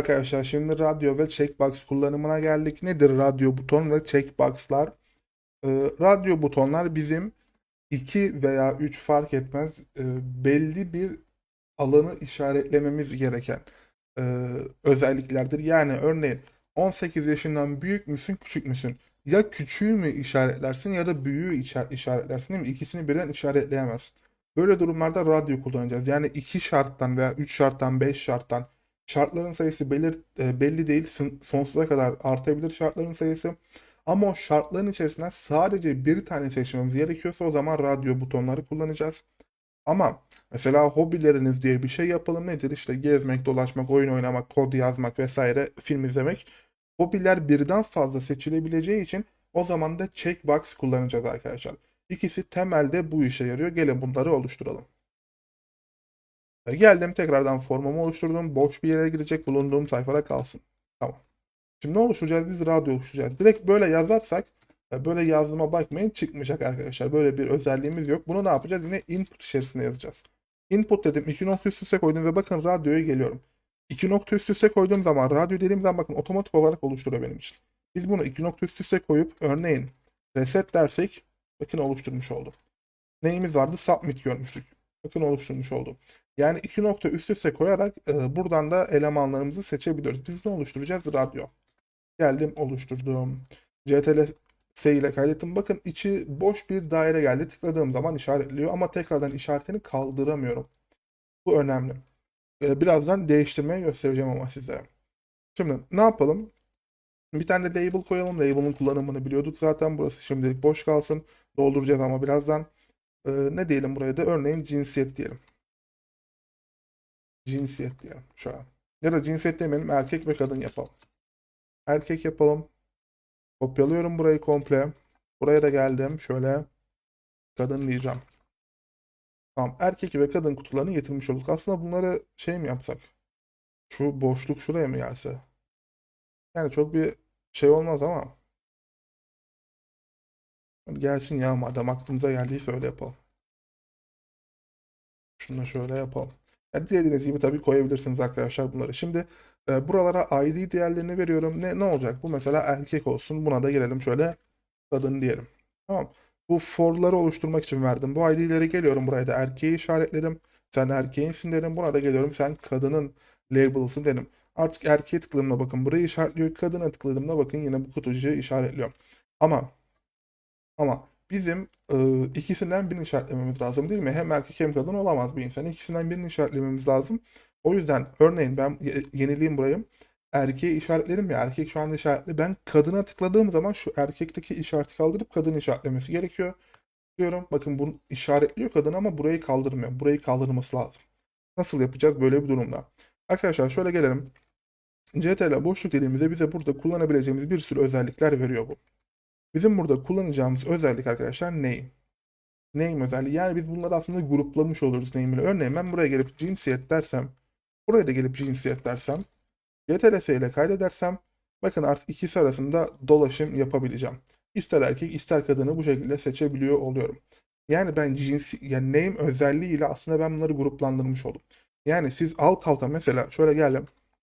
Arkadaşlar şimdi radyo ve checkbox kullanımına geldik. Nedir radyo buton ve checkboxlar? Ee, radyo butonlar bizim 2 veya 3 fark etmez e, belli bir alanı işaretlememiz gereken e, özelliklerdir. Yani örneğin 18 yaşından büyük müsün, küçük müsün? Ya küçüğü mü işaretlersin ya da büyüğü işa- işaretlersin değil mi? İkisini birden işaretleyemez. Böyle durumlarda radyo kullanacağız. Yani iki şarttan veya 3 şarttan 5 şarttan şartların sayısı belir, e, belli değil. Sonsuza kadar artabilir şartların sayısı. Ama o şartların içerisinden sadece bir tane seçmemiz gerekiyorsa o zaman radyo butonları kullanacağız. Ama mesela hobileriniz diye bir şey yapalım nedir? İşte gezmek, dolaşmak, oyun oynamak, kod yazmak vesaire, film izlemek. Hobiler birden fazla seçilebileceği için o zaman da checkbox kullanacağız arkadaşlar. İkisi temelde bu işe yarıyor. Gelin bunları oluşturalım. Geldim tekrardan formumu oluşturdum. Boş bir yere girecek bulunduğum sayfada kalsın. Tamam. Şimdi ne oluşturacağız? Biz radyo oluşturacağız. Direkt böyle yazarsak e, böyle yazdığıma bakmayın çıkmayacak arkadaşlar. Böyle bir özelliğimiz yok. Bunu ne yapacağız? Yine input içerisinde yazacağız. Input dedim. iki nokta üst üste koydum ve bakın radyoya geliyorum. İki nokta üst üste koyduğum zaman radyo dediğim zaman bakın otomatik olarak oluşturuyor benim için. Biz bunu iki nokta üst üste koyup örneğin reset dersek bakın oluşturmuş oldum. Neyimiz vardı? Submit görmüştük. Bakın oluşturmuş oldum. Yani iki nokta üst üste koyarak e, buradan da elemanlarımızı seçebiliyoruz. Biz ne oluşturacağız? Radyo. Geldim oluşturdum. CTRL S ile kaydettim. Bakın içi boş bir daire geldi. Tıkladığım zaman işaretliyor ama tekrardan işaretini kaldıramıyorum. Bu önemli. Ee, Birazdan değiştirmeyi göstereceğim ama sizlere. Şimdi ne yapalım? Bir tane de label koyalım. Label'ın kullanımını biliyorduk zaten. Burası şimdilik boş kalsın. Dolduracağız ama birazdan. Ee, ne diyelim buraya da? Örneğin cinsiyet diyelim. Cinsiyet diyelim şu an. Ya da cinsiyet demeyelim. Erkek ve kadın yapalım. Erkek yapalım. Kopyalıyorum burayı komple. Buraya da geldim. Şöyle kadın diyeceğim. Tamam. Erkek ve kadın kutularını getirmiş olduk. Aslında bunları şey mi yapsak? Şu boşluk şuraya mı gelse? Yani çok bir şey olmaz ama. Gelsin ya madem aklımıza geldiyse öyle yapalım. Şunu da şöyle yapalım. Ya dilediğiniz gibi tabii koyabilirsiniz arkadaşlar bunları. Şimdi e, buralara ID değerlerini veriyorum. Ne ne olacak? Bu mesela erkek olsun. Buna da gelelim şöyle kadın diyelim. Tamam. Bu for'ları oluşturmak için verdim. Bu ID'leri geliyorum buraya da erkeği işaretledim. Sen erkeğinsin dedim. Buna da geliyorum. Sen kadının label'ısın dedim. Artık erkeğe tıkladığımda bakın burayı işaretliyor. Kadına tıkladığımda bakın yine bu kutucuğu işaretliyor. Ama ama bizim e, ikisinden birini işaretlememiz lazım değil mi? Hem erkek hem kadın olamaz bir insan. İkisinden birini işaretlememiz lazım. O yüzden örneğin ben ye- yenileyim burayı. Erkeği işaretlerim ya. Erkek şu anda işaretli. Ben kadına tıkladığım zaman şu erkekteki işareti kaldırıp kadın işaretlemesi gerekiyor. Diyorum. Bakın bunu işaretliyor kadın ama burayı kaldırmıyor. Burayı kaldırması lazım. Nasıl yapacağız böyle bir durumda? Arkadaşlar şöyle gelelim. CTRL boşluk dediğimizde bize burada kullanabileceğimiz bir sürü özellikler veriyor bu. Bizim burada kullanacağımız özellik arkadaşlar name. Name özelliği. Yani biz bunları aslında gruplamış oluruz name ile. Örneğin ben buraya gelip cinsiyet dersem, buraya da gelip cinsiyet dersem, CTRL S ile kaydedersem, bakın artık ikisi arasında dolaşım yapabileceğim. İster erkek ister kadını bu şekilde seçebiliyor oluyorum. Yani ben cinsi, yani name özelliğiyle aslında ben bunları gruplandırmış oldum. Yani siz alt alta mesela şöyle geldim.